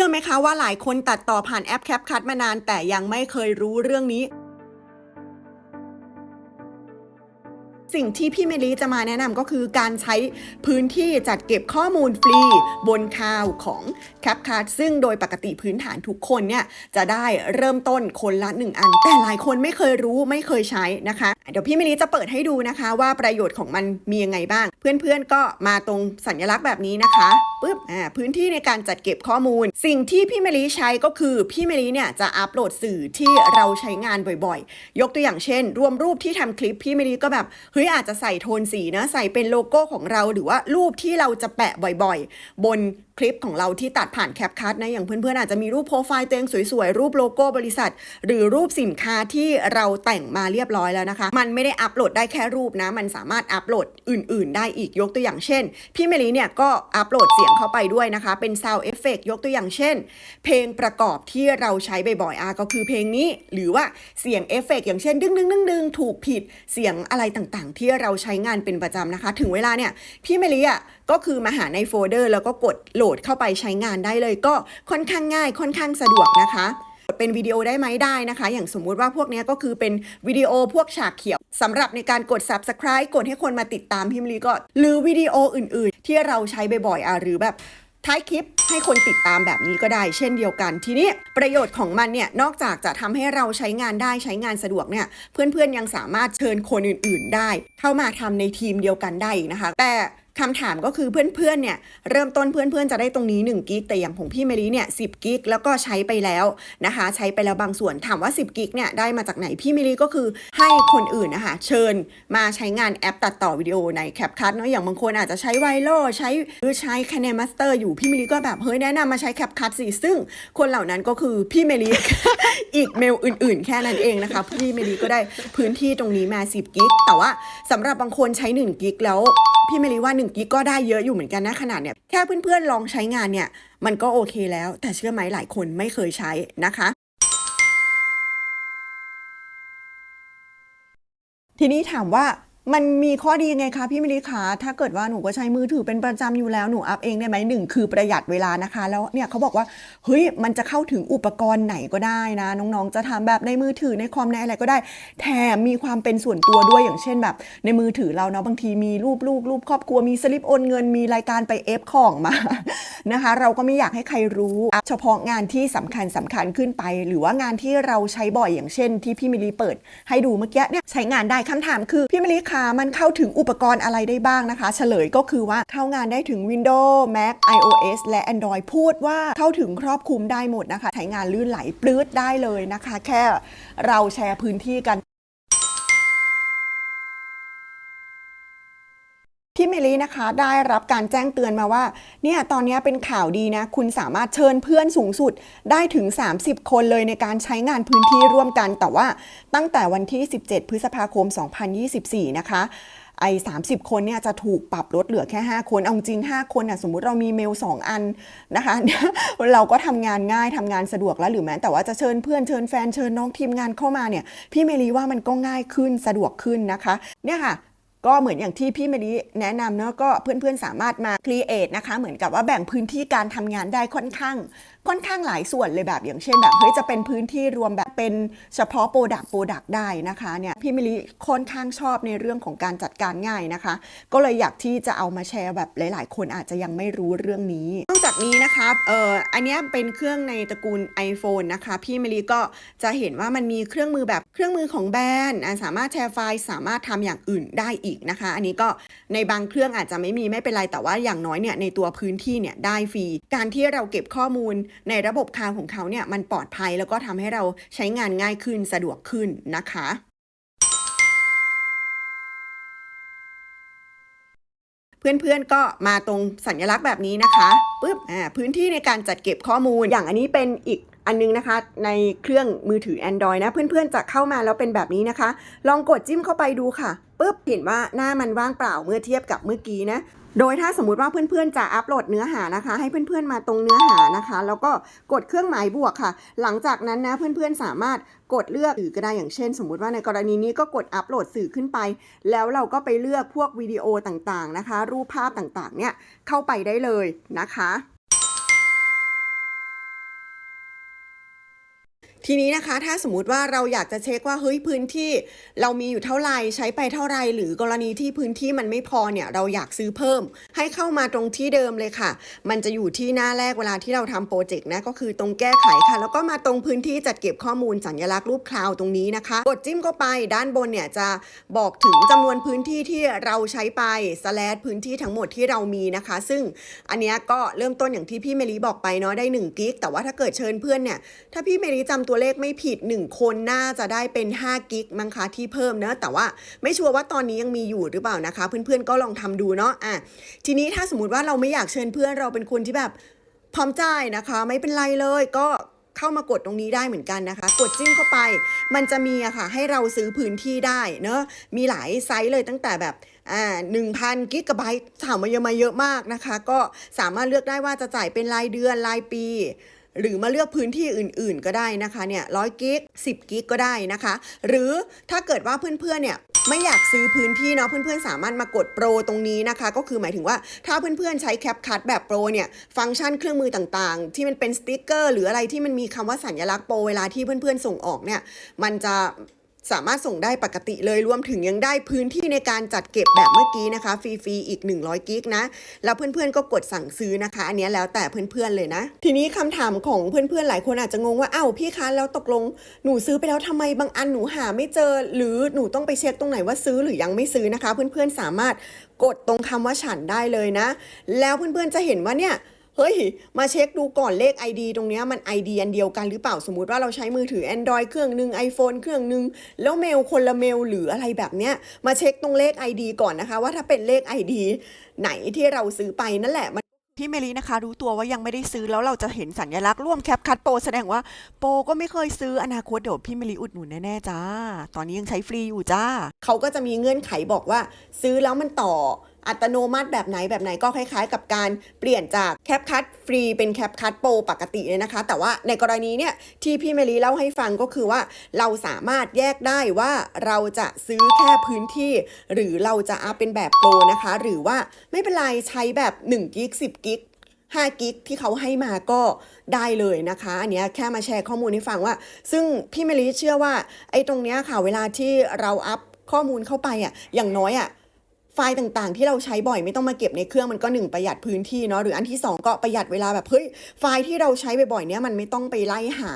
ชื่อไหมคะว่าหลายคนตัดต่อผ่านแอป CapCut มานานแต่ยังไม่เคยรู้เรื่องนี้ สิ่งที่พี่เมลีจะมาแนะนำก็คือการใช้พื้นที่จัดเก็บข้อมูลฟรี บนคาวของ CapCut ซึ่งโดยปกติพื้นฐานทุกคนเนี่ยจะได้เริ่มต้นคนละ 1 อัน แต่หลายคนไม่เคยรู้ไม่เคยใช้นะคะ เดี๋ยวพี่เมลีจะเปิดให้ดูนะคะว่าประโยชน์ของมันมียังไงบ้าง เพื่อนๆก็มาตรงสัญลักษณ์แบบนี้นะคะปึ๊บอ่าพื้นที่ในการจัดเก็บข้อมูล สิ่งที่พี่เมลีใช้ก็คือพี่เมลีเนี่ยจะอัปโหลดสื่อที่เราใช้งานบ่อยๆ ยกตัวอย่างเช่น รวมรูปที่ทำคลิปพี่เมลีก็แบบฮ้ยอาจจะใส่โทนสีนะ ใส่เป็นโลโก้ของเราหรือว่ารูปที่เราจะแปะบ่อยๆ บนคลิปของเราที่ตัดผ่านแคปคัทนะอย่างเพื่อนๆอาจจะมีรูปโปรไฟล์ตัวเองสวยๆ รูปโลโก้บริษัท หรือรูปสินค้าที่เราแต่งมาเรียบร้อยแล้วนะคะ มันไม่ได้อัปโหลดได้แค่รูปนะ มันสามารถอัปโหลดอื่นๆ ได้อีกยกตัวอย่างเช่น พี่เมลีเนี่ยก็อัปโหลดเสียงเข้าไปด้วยนะคะ เป็น Sound Effect ยกตัวอย่างเช่น เพลงประกอบที่เราใช้บ่อยๆอะก็คือเพลงนี้ หรือว่าเสียงเอฟเฟกต์อย่างเช่น ดึงดึงดึงดึงถูกผิดเสียงอะไรต่างๆที่เราใช้งานเป็นประจำนะคะ ถึงเวลาเนี่ยพี่เมลีอะก็คือมาหาในโฟลเดอร์แล้วก็กดโหลดเข้าไปใช้งานได้เลย ก็ค่อนข้างง่าย ค่อนข้างสะดวกนะคะเป็นวิดีโอได้ไหมได้นะคะ อย่างสมมุติว่าพวกเนี้ยก็คือเป็นวิดีโอพวกฉากเขียวสำหรับในการกด subscribe กดให้คนมาติดตามพิมลีก็ หรือวิดีโออื่น ๆ ที่เราใช้บ่อยๆอะหรือแบบ ท้ายคลิปให้คนติดตามแบบนี้ก็ได้เช่นเดียวกัน ทีนี้ประโยชน์ของมันเนี่ยนอกจากจะทำให้เราใช้งานได้ใช้งานสะดวกเนี่ยเพื่อนๆยังสามารถเชิญคนอื่น ๆ ได้ เข้ามาทำในทีมเดียวกันได้นะคะ แต่ คำถามก็คือเพื่อนๆเนี่ยเริ่มต้นเพื่อนๆจะได้ตรงนี้1กิกแต่อย่างของพี่เมลีเนี่ย10กิกแล้วก็ใช้ไปแล้วนะคะ ใช้ไปแล้วบางส่วนถามว่า 10กิกเนี่ยได้มาจากไหนพี่เมลีก็คือให้คนอื่นนะคะเชิญมาใช้งานแอปตัดต่อวิดีโอใน CapCut เนาะอย่างบางคนอาจจะใช้ไวโ l ใช้หรือใช้ c a n e Master อยู่พี่เมลีก็แบบเฮ้ยแนะนำมาใช้ CapCut สิซึ่งคนเหล่านั้นก็คือพี่เมลีอีกเมลอื่น ๆ แค่นั้นเองนะคะพี่เมลีก็ได้พื้นที่ตรงนี้มา 10กิกแต่ว่าสำหรับบางคนใช้1กิกแล้ว พี่เมลีว่า1กิกก็ได้เยอะอยู่เหมือนกันนะขนาดเนี่ยแค่เพื่อนๆลองใช้งานเนี่ยมันก็โอเคแล้ว แต่เชื่อไหมหลายคนไม่เคยใช้นะคะทีนี้ถามว่า มันมีข้อดียังไงคะพี่มิลิคะถ้าเกิดว่าหนูก็ใช้มือถือเป็นประจำอยู่แล้วหนูอัพเองได้ไหมหนึ่งคือประหยัดเวลานะคะ แล้วเนี่ยเขาบอกว่าเฮ้ยมันจะเข้าถึงอุปกรณ์ไหนก็ได้นะ น้องๆ จะทำแบบในมือถือในคอมในอะไรก็ได้ แถมมีความเป็นส่วนตัวด้วยอย่างเช่นแบบ ในมือถือเราเนาะบางทีมีรูปลูกรูปครอบครัวมีสลิปโอนเงินมีรายการไปเอฟของมานะคะ เราก็ไม่อยากให้ใครรู้เฉพาะงานที่สำคัญสำคัญขึ้นไป หรือว่างานที่เราใช้บ่อยอย่างเช่น ที่พี่มิลีเปิด ให้ดูเมื่อกี้เนี่ยใช้งานได้คำถามคือพี่มิลีคะมันเข้าถึงอุปกรณ์อะไรได้บ้างนะคะ เฉลยก็คือว่าเข้างานได้ถึง Windows Mac iOS และ Android พูดว่าเข้าถึงครอบคลุมได้หมดนะคะ ใช้งานลื่นไหลปลื้ดได้เลยนะคะ แค่เราแชร์พื้นที่กัน พี่เมลีนะคะได้รับการแจ้งเตือนมาว่าเนี่ยตอนนี้เป็นข่าวดีนะ คุณสามารถเชิญเพื่อนสูงสุดได้ถึง 30 คนเลยในการใช้งานพื้นที่ร่วมกัน แต่ว่าตั้งแต่วันที่ 17 พฤษภาคม 2024 นะคะไอ้30 คนเนี่ยจะถูกปรับลดเหลือแค่ 5 คน เอาจริง 5 คนอะสมมุติเรามีเมล 2 อันนะคะ เราก็ทำงานง่ายทำงานสะดวกแล้วหรือแม้แต่ว่าจะเชิญเพื่อนเชิญแฟนเชิญน้องทีมงานเข้ามาเนี่ย พี่เมลีว่ามันก็ง่ายขึ้นสะดวกขึ้นนะคะ เนี่ยค่ะ ก็เหมือนอย่างที่พี่เมดีแนะนำเนอะก็เพื่อนๆสามารถมาครีเอทนะคะ เหมือนกับว่าแบ่งพื้นที่การทำงานได้ค่อนข้าง ค่อนข้างหลายส่วนเลยแบบอย่างเช่นแบบเฮ้ยจะเป็นพื้นที่รวมแบบเป็นเฉพาะโปรดักต์โปรดักต์ได้นะคะเนี่ยพี่เมลีค่อนข้างชอบในเรื่องของการจัดการง่ายนะคะ ก็เลยอยากที่จะเอามาแชร์แบบหลาย ๆ คนอาจจะยังไม่รู้เรื่องนี้นอกจากนี้นะคะเอ่ออันนี้เป็นเครื่องในตระกูล iPhone นะคะพี่เมลีก็จะเห็นว่ามันมีเครื่องมือแบบเครื่องมือของแบรนด์สามารถแชร์ไฟล์สามารถทำอย่างอื่นได้อีกนะคะ อันนี้ก็ในบางเครื่องอาจจะไม่มีไม่เป็นไรแต่ว่าอย่างน้อยเนี่ยในตัวพื้นที่เนี่ยได้ฟรีการที่เราเก็บข้อมูลในระบบคลาวของเขาเนี่ยมันปลอดภัยแล้วก็ทำให้เราใช้งานง่ายขึ้นสะดวกขึ้นนะคะเพื่อนๆก็มาตรงสัญลักษณ์แบบนี้นะคะปึ๊บอ่าพื้นที่ในการจัดเก็บข้อมูลอย่างอันนี้เป็นอีกอันนึงนะคะ ในเครื่องมือถือ Android นะเพื่อนๆจะเข้ามาแล้วเป็นแบบนี้นะคะ ลองกดจิ้มเข้าไปดูค่ะปึ๊บเห็นว่าหน้ามันว่างเปล่าเมื่อเทียบกับเมื่อกี้นะโดยถ้าสมมุติว่าเพื่อนๆจะอัปโหลดเนื้อหานะคะ ให้เพื่อนๆมาตรงเนื้อหานะคะ แล้วก็กดเครื่องหมายบวกค่ะ หลังจากนั้นนะเพื่อนๆสามารถกดเลือกสื่อก็ได้อย่างเช่น สมมุติว่าในกรณีนี้ก็กดอัปโหลดสื่อขึ้นไป แล้วเราก็ไปเลือกพวกวิดีโอต่างๆนะคะ รูปภาพต่างๆเนี่ยเข้าไปได้เลยนะคะ ทีนี้นะคะถ้าสมมติว่าเราอยากจะเช็คว่าเฮ้ยพื้นที่เรามีอยู่เท่าไหร่ใช้ไปเท่าไหร่หรือกรณีที่พื้นที่มันไม่พอเนี่ยเราอยากซื้อเพิ่ม ให้เข้ามาตรงที่เดิมเลยค่ะ มันจะอยู่ที่หน้าแรกเวลาที่เราทำโปรเจกต์นะก็คือตรงแก้ไขค่ะ แล้วก็มาตรงพื้นที่จัดเก็บข้อมูลสัญลักษณ์รูปคลาวตรงนี้นะคะ กดจิ้มเข้าไปด้านบนเนี่ยจะบอกถึงจำนวนพื้นที่ที่เราใช้ไปสแลดพื้นที่ทั้งหมดที่เรามีนะคะ ซึ่งอันนี้ก็เริ่มต้นอย่างที่พี่เมลีบอกไปเนาะได้1กิกแต่ว่าถ้าเกิดเชิญเพื่อนเนี่ยถ้าพี่เมลีจำตัวเลขไม่ผิด 1 คนน่าจะได้เป็น 5 กิกมั้งคะที่เพิ่มเนอะแต่ว่าไม่ชัวร์ว่าตอนนี้ยังมีอยู่หรือเปล่านะคะ เพื่อนๆก็ลองทำดูเนาะอะทีนี้ถ้าสมมติว่าเราไม่อยากเชิญเพื่อนเราเป็นคนที่แบบพร้อมจ่ายนะคะ ไม่เป็นไรเลยก็เข้ามากดตรงนี้ได้เหมือนกันนะคะ กดจิ้มเข้าไป มันจะมีอะค่ะ ให้เราซื้อพื้นที่ได้เนอะมีหลายไซส์เลยตั้งแต่แบบอ่าหนึ่งพันกิกะไบต์ถามมาเยอะมาเยอะมากนะคะ ก็สามารถเลือกได้ว่าจะจ่ายเป็นรายเดือนรายปี หรือมาเลือกพื้นที่อื่น ๆ ก็ได้นะคะเนี่ยร้อยกิกสิบกิกก็ได้นะคะ หรือถ้าเกิดว่าเพื่อนๆเนี่ยไม่อยากซื้อพื้นที่เนาะเพื่อนๆ สามารถมากดโปรตรงนี้นะคะ ก็คือหมายถึงว่าถ้าเพื่อนๆ ใช้แคปคัทแบบโปรเนี่ยฟังก์ชันเครื่องมือต่างๆ ที่มันเป็นสติกเกอร์ หรืออะไรที่มันมีคำว่าสัญลักษณ์โปรเวลาที่เพื่อนๆ ส่งออกเนี่ยมันจะ สามารถส่งได้ปกติเลยรวมถึงยังได้พื้นที่ในการจัดเก็บแบบเมื่อกี้นะคะ ฟรีๆอีก 100 กิกนะ แล้วเพื่อนๆก็กดสั่งซื้อนะคะ อันนี้แล้วแต่เพื่อนๆเลยนะ ทีนี้คำถามของเพื่อนๆหลายคนอาจจะงงว่าอ้าวพี่คะแล้วตกลงหนูซื้อไปแล้วทำไมบางอันหนูหาไม่เจอ หรือหนูต้องไปเช็คตรงไหนว่าซื้อหรือยังไม่ซื้อนะคะ เพื่อนๆสามารถกดตรงคำว่าฉันได้เลยนะ แล้วเพื่อนๆจะเห็นว่าเนี่ย เฮ้ย มาเช็คดูก่อนเลข ID ตรงเนี้ยมัน ID อันเดียวกันหรือเปล่าสมมุติว่าเราใช้มือถือ Android เครื่องหนึ่ง iPhone เครื่องหนึ่งแล้วเมลคนละเมลหรืออะไรแบบเนี้ยมาเช็คตรงเลข ID ก่อนนะคะ ว่าถ้าเป็นเลข ID ไหนที่เราซื้อไปนั่นแหละมันพี่เมลีนะคะรู้ตัวว่ายังไม่ได้ซื้อแล้วเราจะเห็นสัญลักษณ์ร่วมแคปคัดโปรแสดงว่าโปรก็ไม่เคยซื้ออนาคตเดี๋ยวพี่เมลีอุดหนุนแน่ๆจ้า ตอนนี้ยังใช้ฟรีอยู่จ้า เขาก็จะมีเงื่อนไขบอกว่า ซื้อแล้วมันต่อ อัตโนมัติแบบไหนแบบไหนก็คล้ายๆ กับการเปลี่ยนจากแคปคัดฟรีเป็นแคปคัดโปรปกติเลยนะคะ แต่ว่าในกรณีเนี่ยที่พี่เมลีเล่าให้ฟังก็คือว่า เราสามารถแยกได้ว่าเราจะซื้อแค่พื้นที่ หรือเราจะอัพเป็นแบบโปรนะคะ หรือว่าไม่เป็นไรใช้แบบ1กิก10กิก5กิกที่เขาให้มาก็ได้เลยนะคะ อันเนี้ยแค่มาแชร์ข้อมูลให้ฟังว่า ซึ่งพี่เมลีเชื่อว่าไอ้ตรงเนี้ยค่ะเวลาที่เราอัพข้อมูลเข้าไปอะอย่างน้อยอะ ฟล์ต่างๆ ที่เราใช้บ่อยไม่ต้องมาเก็บในเครื่องมันก็หนึ่งประหยัดพื้นที่เนาะหรืออันที่สองก็ประหยัดเวลาแบบเฮ้ยไฟล์ที่เราใช้บ่อยๆเนี้ยมันไม่ต้องไปไล่หา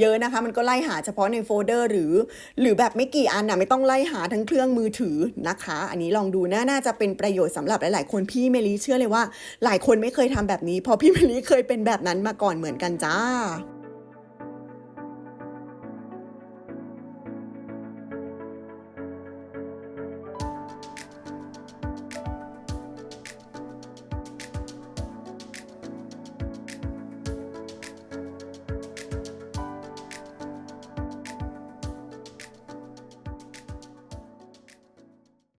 เยอะนะคะ มันก็ไล่หาเฉพาะในโฟลเดอร์หรือ หรือแบบไม่กี่อันน่ะไม่ต้องไล่หาทั้งเครื่องมือถือนะคะ อันนี้ลองดูนะน่าจะเป็นประโยชน์สำหรับหลายๆคนพี่เมลีเชื่อเลยว่า หลายคนไม่เคยทำแบบนี้พราะพี่เมลีเคยเป็นแบบนั้นมาก่อนเหมือนกันจ้า